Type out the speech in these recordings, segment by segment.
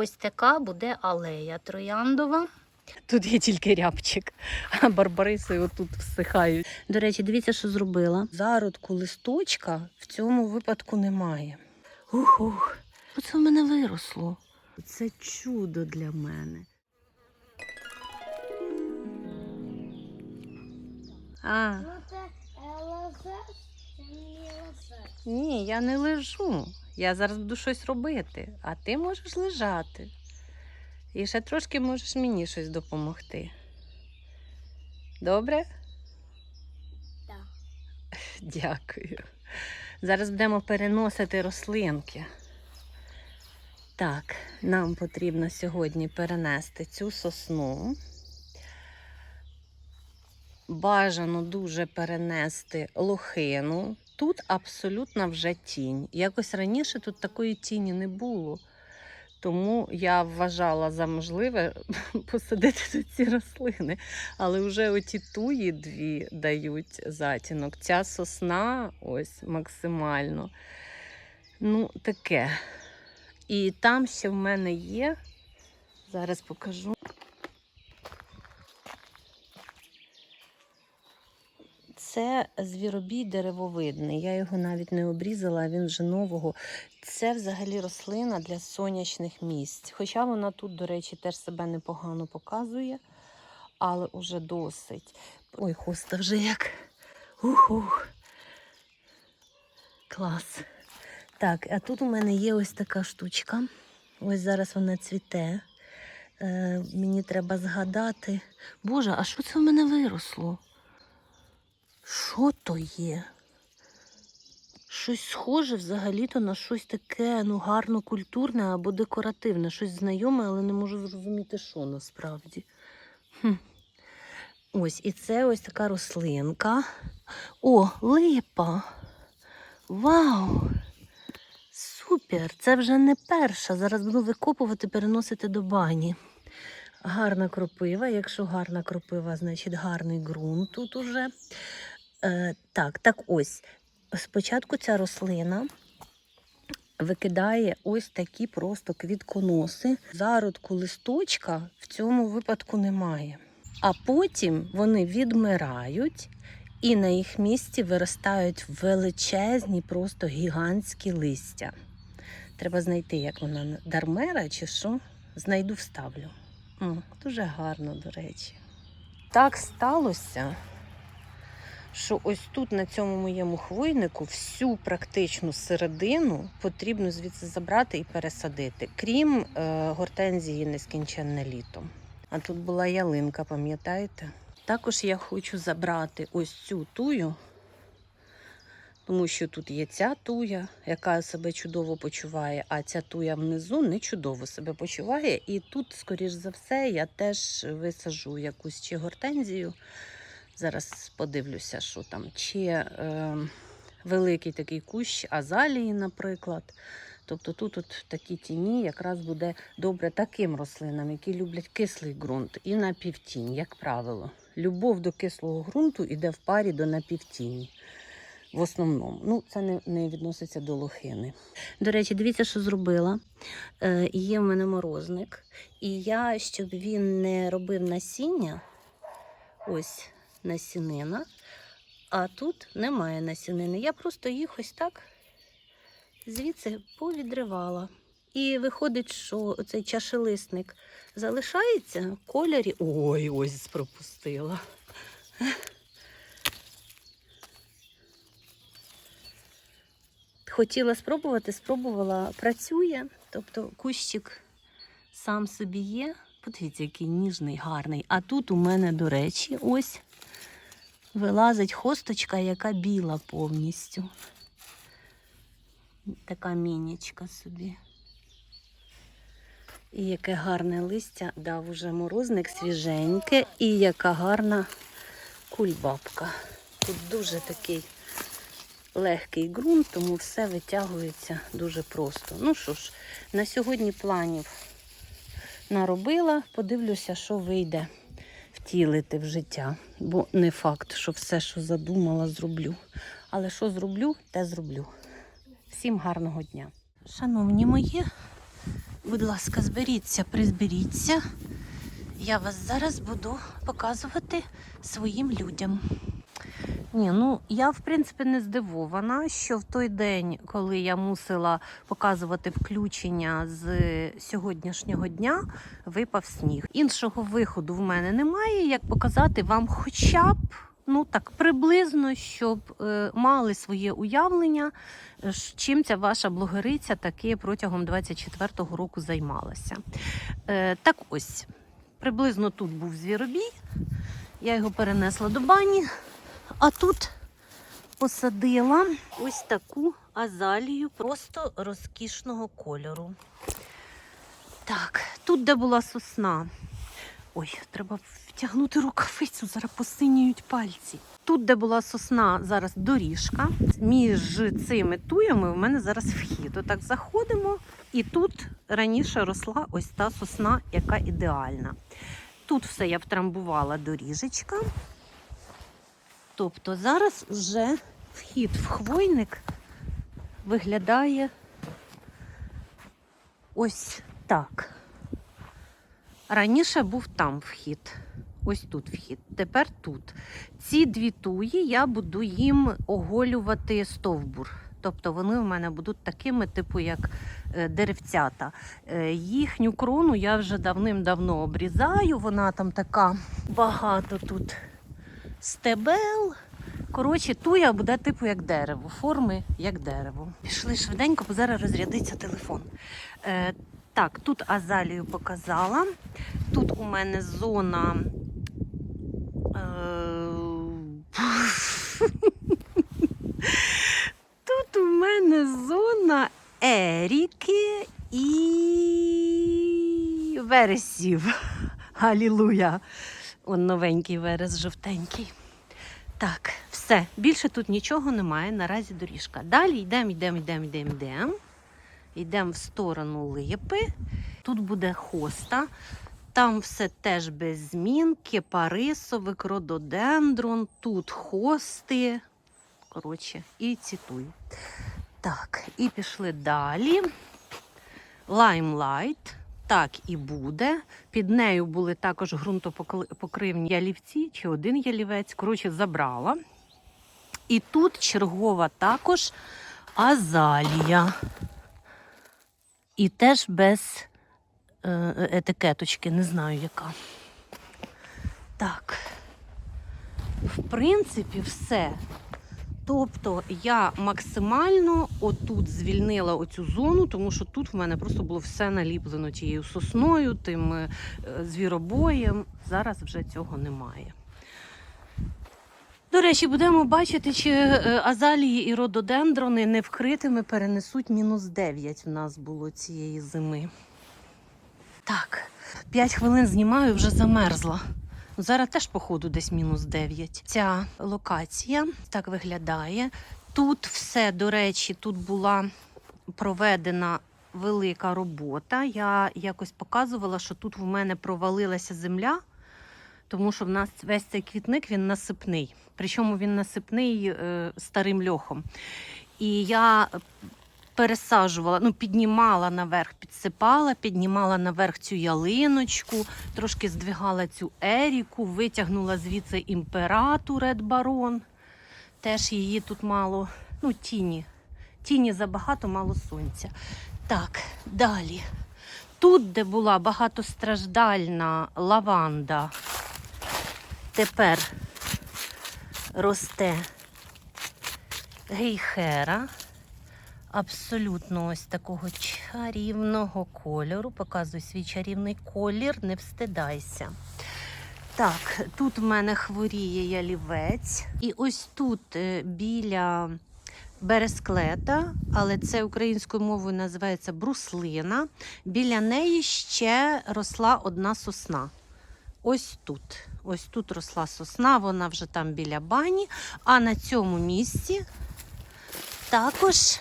Ось така буде алея трояндова. Тут є тільки рябчик, а барбариси отут всихають. До речі, дивіться, що зробила. Зародку листочка в цьому випадку немає. Ух-ух. Оце в мене виросло. Це чудо для мене. А, Ні, я не лежу. Я зараз буду щось робити, а ти можеш лежати. І ще трошки можеш мені щось допомогти. Добре? Так. Дякую. Зараз будемо переносити рослинки. Так, нам потрібно сьогодні перенести цю сосну. Бажано дуже перенести лохину. Тут абсолютно вже тінь. Якось раніше тут такої тіні не було. Тому я вважала за можливе посадити тут ці рослини. Але вже оті туї дві дають затінок. Ця сосна ось максимально. Ну, таке. І там ще в мене є. Зараз покажу. Це звіробій деревовидний. Я його навіть не обрізала, він вже нового. Це взагалі рослина для сонячних місць. Хоча вона тут, до речі, теж себе непогано показує, але уже досить. Ой, хоста вже як. Ух-ух. Клас. Так, а тут у мене є ось така штучка. Ось зараз вона цвіте. Е, мені треба згадати. Боже, а що це в мене виросло? Що то є? Щось схоже взагалі-то на щось таке, ну, гарно культурне або декоративне, щось знайоме, але не можу зрозуміти, що насправді. Хм. Ось, і це ось така рослинка. О, липа. Вау! Супер! Це вже не перша. Зараз буду викопувати, переносити до бані. Гарна кропива. Якщо гарна кропива, значить гарний ґрунт тут уже. Е, так, так ось. Спочатку ця рослина викидає ось такі просто квітконоси. Зародку листочка в цьому випадку немає. А потім вони відмирають і на їх місці виростають величезні, просто гігантські листя. Треба знайти, як вона дармера чи що. Знайду, вставлю. М, дуже гарно, до речі. Так сталося, що ось тут, на цьому моєму хвойнику, всю практичну середину потрібно звідси забрати і пересадити, крім е, гортензії нескінченне літо. А тут була ялинка, пам'ятаєте? Також я хочу забрати ось цю тую, тому що тут є ця туя, яка себе чудово почуває, а ця туя внизу не чудово себе почуває. І тут, скоріш за все, я теж висажу якусь чи гортензію. Зараз подивлюся, що там. Чи е, великий такий кущ азалії, наприклад. Тобто тут от в такій тіні якраз буде добре таким рослинам, які люблять кислий ґрунт і напівтінь, як правило. Любов до кислого ґрунту йде в парі до напівтіні. В основному. Ну, це не, не відноситься до лохини. До речі, дивіться, що зробила. Е, є в мене морозник. І я, щоб він не робив насіння, ось насінина, а тут немає насінини. Я просто їх ось так звідси повідривала. І виходить, що цей чашелисник залишається в кольорі. Ой, ось пропустила. Хотіла спробувати, спробувала, працює. Тобто кущик сам собі є. Подивіться, який ніжний, гарний. А тут у мене, до речі, ось вилазить хосточка, яка біла повністю. Така мінічка собі. І яке гарне листя дав уже морозник свіженьке, і яка гарна кульбабка. Тут дуже такий легкий ґрунт, тому все витягується дуже просто. Ну що ж, на сьогодні планів наробила, подивлюся, що вийде втілити в життя. Бо не факт, що все, що задумала, зроблю. Але що зроблю, те зроблю. Всім гарного дня. Шановні мої, Будь ласка, зберіться, призберіться. Я вас зараз буду показувати своїм людям. Ні, ну я в принципі не здивована, що в той день, коли я мусила показувати включення з сьогоднішнього дня, випав сніг. Іншого виходу в мене немає, як показати вам хоча б ну так приблизно, щоб е, мали своє уявлення, е, чим ця ваша блогериця таки протягом 24-го року займалася. Е, так ось, приблизно тут був звіробій, я його перенесла до бані. А тут посадила ось таку азалію просто розкішного кольору. Так, тут, де була сосна. Ой, треба втягнути рукавицю, зараз посиніють пальці. Тут, де була сосна, зараз доріжка. Між цими туями в мене зараз вхід. Отак заходимо, і тут раніше росла ось та сосна, яка ідеальна. Тут все я втрамбувала доріжечка. Тобто зараз вже вхід в хвойник виглядає ось так. Раніше був там вхід. Ось тут вхід, тепер тут. Ці дві туї я буду їм оголювати стовбур. Тобто вони в мене будуть такими, типу, як е, деревцята. Е, Їхню крону я вже давним-давно обрізаю. Вона там така багато тут стебел. Коротше, туя буде типу як дерево, форми як дерево. Пішли швиденько, бо зараз розрядиться телефон. Е, так, тут азалію показала. Тут у мене зона. Е, тут у мене зона Еріки і вересів. Алілуя. Он новенький верес жовтенький. Так, все. Більше тут нічого немає. Наразі доріжка. Далі йдемо, йдемо, йдемо, йдемо, йдемо. Йдемо в сторону липи. Тут буде хоста. Там все теж без змін. Кипарисовик, рододендрон, тут хости. Коротше, і цітую. Так, і пішли далі. Лаймлайт. Так і буде. Під нею були також ґрунтопокривні ялівці чи один ялівець. Коротше, забрала. І тут чергова також азалія. І теж без е, етикеточки, не знаю яка. Так. В принципі, все. Тобто я максимально отут звільнила оцю зону, тому що тут в мене просто було все наліплено тією сосною, тим е, звіробоєм. Зараз вже цього немає. До речі, будемо бачити, чи е, азалії і рододендрони не вкритими перенесуть мінус 9 в нас було цієї зими. Так, 5 хвилин знімаю, вже замерзла. Зараз теж, походу, десь мінус 9. Ця локація так виглядає. Тут все, до речі, тут була проведена велика робота. Я якось показувала, що тут в мене провалилася земля, тому що в нас весь цей квітник він насипний. Причому він насипний е, старим льохом. І я пересаджувала, ну, піднімала наверх, підсипала, піднімала наверх цю ялиночку, трошки здвигала цю еріку, витягнула звідси імперату Ред Барон. Теж її тут мало, ну, тіні. Тіні забагато, мало сонця. Так, далі. Тут, де була багатостраждальна лаванда, тепер росте гейхера. Абсолютно ось такого чарівного кольору. Показуй свій чарівний колір, не встидайся. Так, тут в мене хворіє ялівець. І ось тут е, біля бересклета, але це українською мовою називається бруслина. Біля неї ще росла одна сосна. Ось тут. Ось тут росла сосна, вона вже там біля бані. А на цьому місці також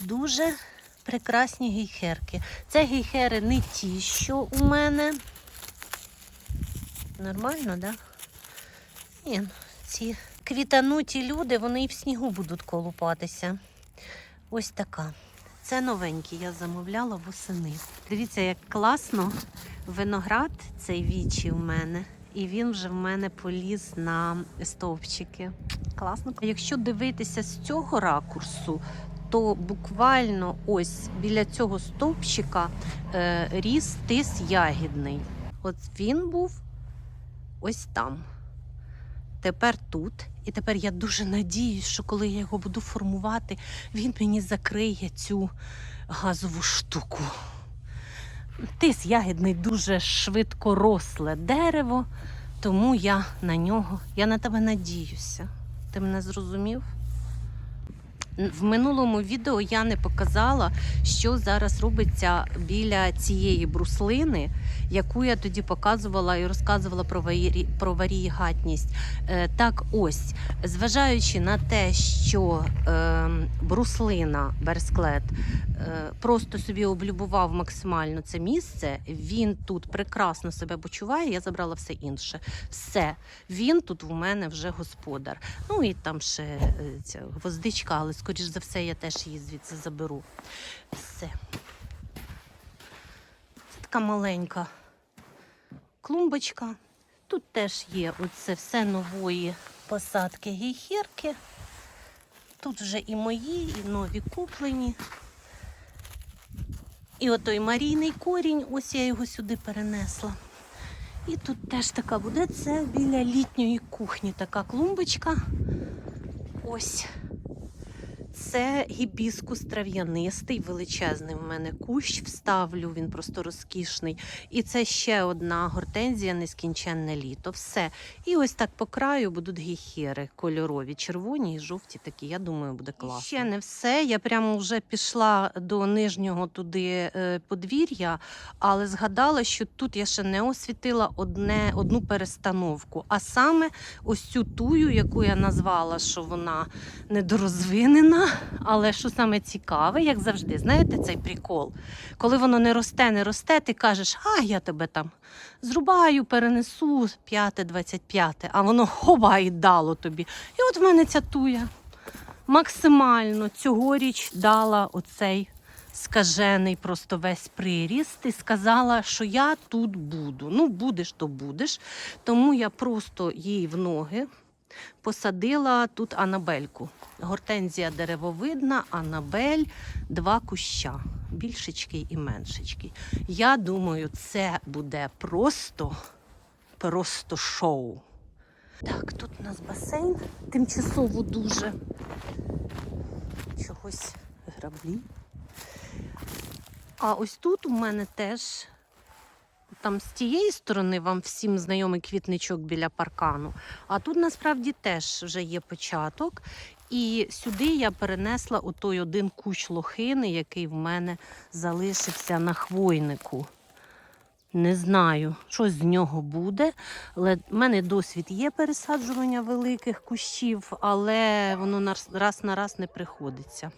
дуже прекрасні гейхерки. Це гейхери не ті, що у мене. Нормально, так? Да? Ні, ці квітануті люди, вони і в снігу будуть колупатися. Ось така. Це новенькі, я замовляла восени. Дивіться, як класно виноград цей вічі в мене, і він вже в мене поліз на стовпчики. Класно. Якщо дивитися з цього ракурсу, то буквально ось біля цього стовпчика е, ріс тис ягідний. От він був ось там. Тепер тут. І тепер я дуже надіюсь, що коли я його буду формувати, він мені закриє цю газову штуку. Тис ягідний дуже швидкоросле дерево, тому я на нього, я на тебе надіюся. Ти мене зрозумів? В минулому відео я не показала, що зараз робиться біля цієї бруслини, яку я тоді показувала і розказувала про варі... про варієгатність. Е, так ось, зважаючи на те, що е, бруслина берсклет е, просто собі облюбував максимально це місце, він тут прекрасно себе почуває, я забрала все інше. Все, він тут в мене вже господар. Ну і там ще е, ця гвоздичка, але скоріш за все я теж її звідси заберу. Все. Це така маленька клумбочка. Тут теж є оце все нової посадки гейхірки. Тут вже і мої, і нові куплені. І отой марійний корінь, ось я його сюди перенесла. І тут теж така буде. Це біля літньої кухні така клумбочка. Ось. Це гібіскус трав'янистий, величезний в мене кущ вставлю, він просто розкішний. І це ще одна гортензія, нескінченне літо. Все. І ось так по краю будуть гіхери кольорові, червоні і жовті такі. Я думаю, буде класно. Ще не все. Я прямо вже пішла до нижнього туди е, подвір'я, але згадала, що тут я ще не освітила одне, одну перестановку. А саме ось цю тую, яку я назвала, що вона недорозвинена. Але що саме цікаве, як завжди, знаєте цей прикол? Коли воно не росте, не росте, ти кажеш, а я тебе там зрубаю, перенесу п'яте, двадцять п'яте, а воно хоба і дало тобі. І от в мене ця туя максимально цьогоріч дала оцей скажений просто весь приріст і сказала, що я тут буду. Ну, будеш, то будеш. Тому я просто їй в ноги посадила тут анабельку. Гортензія деревовидна, анабель, два куща, більшечки і меншечки. Я думаю, це буде просто, просто шоу. Так, тут у нас басейн тимчасово дуже. Чогось граблі. А ось тут у мене теж там з тієї сторони вам всім знайомий квітничок біля паркану. А тут насправді теж вже є початок. І сюди я перенесла отой один кущ лохини, який в мене залишився на хвойнику. Не знаю, що з нього буде. Але в мене досвід є пересаджування великих кущів, але воно раз на раз не приходиться.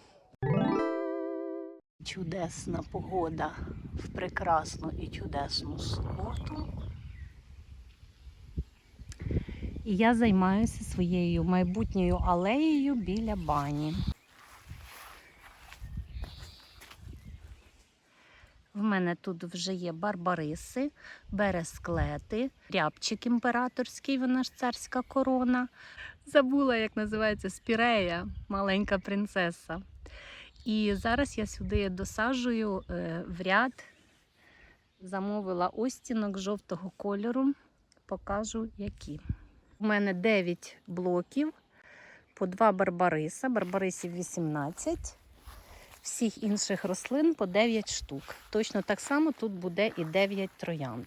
Чудесна погода в прекрасну і чудесну суботу. І я займаюся своєю майбутньою алеєю біля бані. В мене тут вже є барбариси, бересклети, рябчик імператорський, вона ж царська корона. Забула, як називається спірея, маленька принцеса. І зараз я сюди досаджую е, в ряд. Замовила остінок жовтого кольору. Покажу які. У мене 9 блоків, по 2 барбариса, барбарисів 18, всіх інших рослин по 9 штук. Точно так само тут буде і 9 троянд.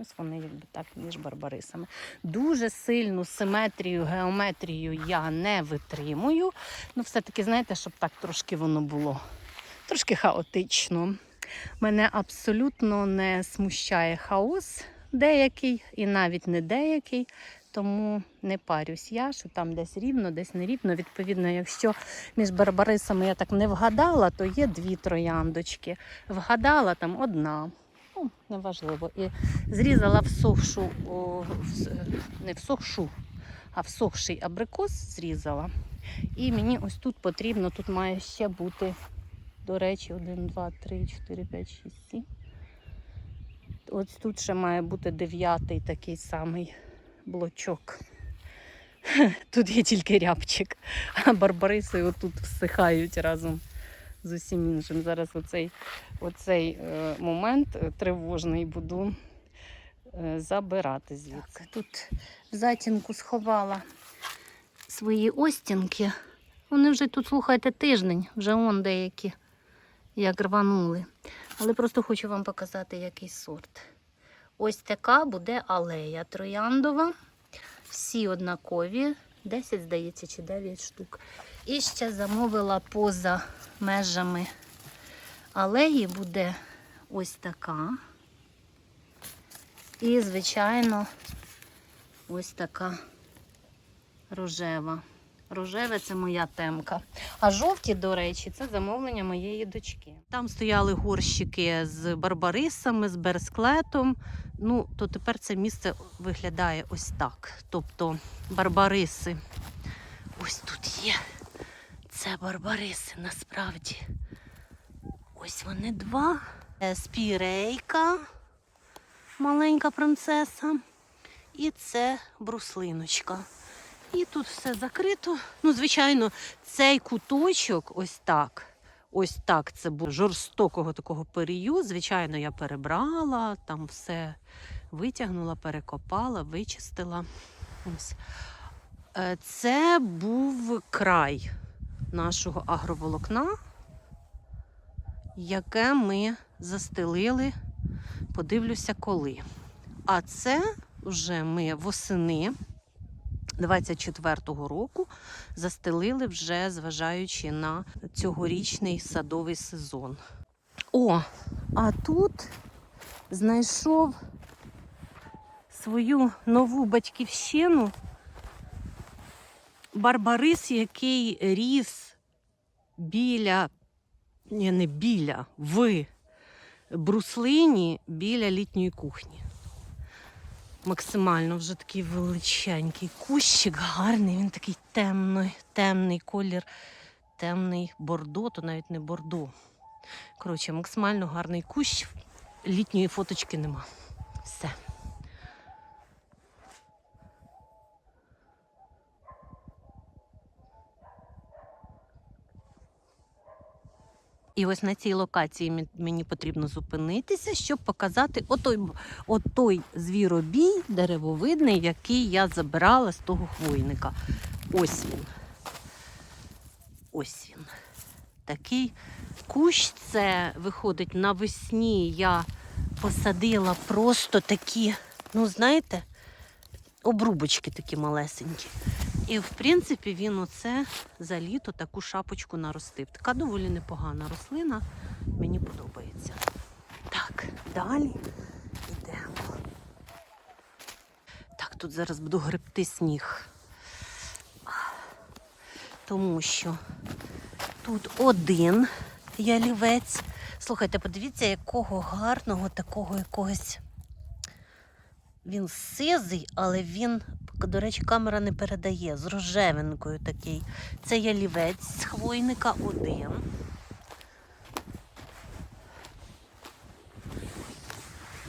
Ось вони якби так між барбарисами. Дуже сильну симетрію, геометрію я не витримую. Ну, все-таки, знаєте, щоб так трошки воно було трошки хаотично. Мене абсолютно не смущає хаос деякий, і навіть не деякий. Тому не парюсь я, що там десь рівно, десь не рівно. Відповідно, якщо між барбарисами я так не вгадала, то є дві трояндочки. Вгадала там одна. Ну, неважливо. І зрізала всохшу, о, не всохшу, а всохший абрикос зрізала. І мені ось тут потрібно, тут має ще бути до речі, 1, 2, 3, 4, 5, 6, 7. Ось тут ще має бути дев'ятий такий самий блочок. Тут є тільки рябчик, а барбариси отут всихають разом з усім іншим. Зараз оцей, оцей е, момент тривожний буду е, забирати звідси. Так, тут в затінку сховала свої остінки. Вони вже тут, слухайте, тиждень, вже он деякі як рванули. Але просто хочу вам показати який сорт. Ось така буде алея трояндова. Всі однакові. 10, здається, чи 9 штук. І ще замовила поза межами алеї буде ось така. І, звичайно, ось така рожева. Рожеве це моя темка. А жовті, до речі, це замовлення моєї дочки. Там стояли горщики з барбарисами, з берсклетом. Ну, то тепер це місце виглядає ось так. Тобто барбариси. Ось тут є. Це барбариси насправді. Ось вони два. Е, Спірейка, маленька принцеса. І це бруслиночка. І тут все закрито. Ну, звичайно, цей куточок, ось так. Ось так це був жорстокого такого перію. Звичайно, я перебрала, там все витягнула, перекопала, вичистила. Ось. Е, Це був край нашого агроволокна, яке ми застелили, подивлюся, коли. А це вже ми восени 24-го року застелили вже зважаючи на цьогорічний садовий сезон. О, а тут знайшов свою нову батьківщину барбарис, який ріс біля, ні, не біля, в бруслині біля літньої кухні максимально вже такий величенький кущик, гарний, він такий темний, темний колір, темний бордо, то навіть не бордо. Коротше, максимально гарний кущ. Літньої фоточки нема. Все. І ось на цій локації мені потрібно зупинитися, щоб показати отой, отой звіробій деревовидний, який я забирала з того хвойника. Ось він. Ось він. Такий кущ це виходить навесні. Я посадила просто такі, ну знаєте, обрубочки такі малесенькі. І в принципі він оце за літо таку шапочку наростив. Така доволі непогана рослина. Мені подобається. Так, далі йдемо. Так, тут зараз буду гребти сніг. Тому що тут один ялівець. Слухайте, подивіться, якого гарного такого якогось. Він сизий, але він, до речі, камера не передає з рожевинкою такий. Це ялівець з хвойника один.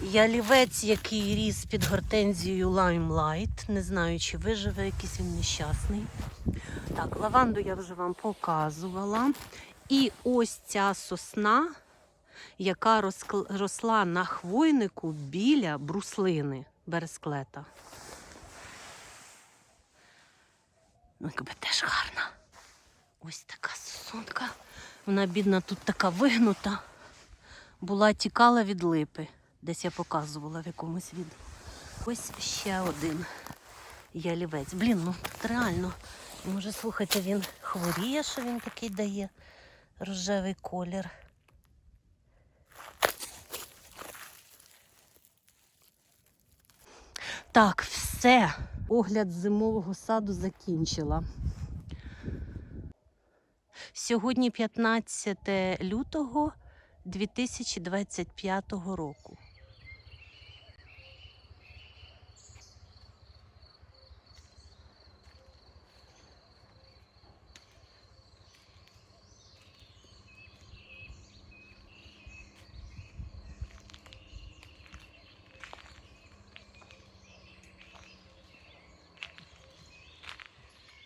Ялівець, який ріс під гортензією Limelight. Не знаю, чи виживе якийсь він нещасний. Так, лаванду я вже вам показувала. І ось ця сосна, яка росла на хвойнику біля бруслини бересклета. Ну, якби теж гарна. Ось така сосунка. Вона, бідна, тут така вигнута. Була тікала від липи. Десь я показувала в якомусь відео. Ось ще один ялівець. Блін, ну тут реально. Може, слухайте, він хворіє, що він такий дає рожевий колір. Так, все. Огляд зимового саду закінчила. Сьогодні 15 лютого 2025 року.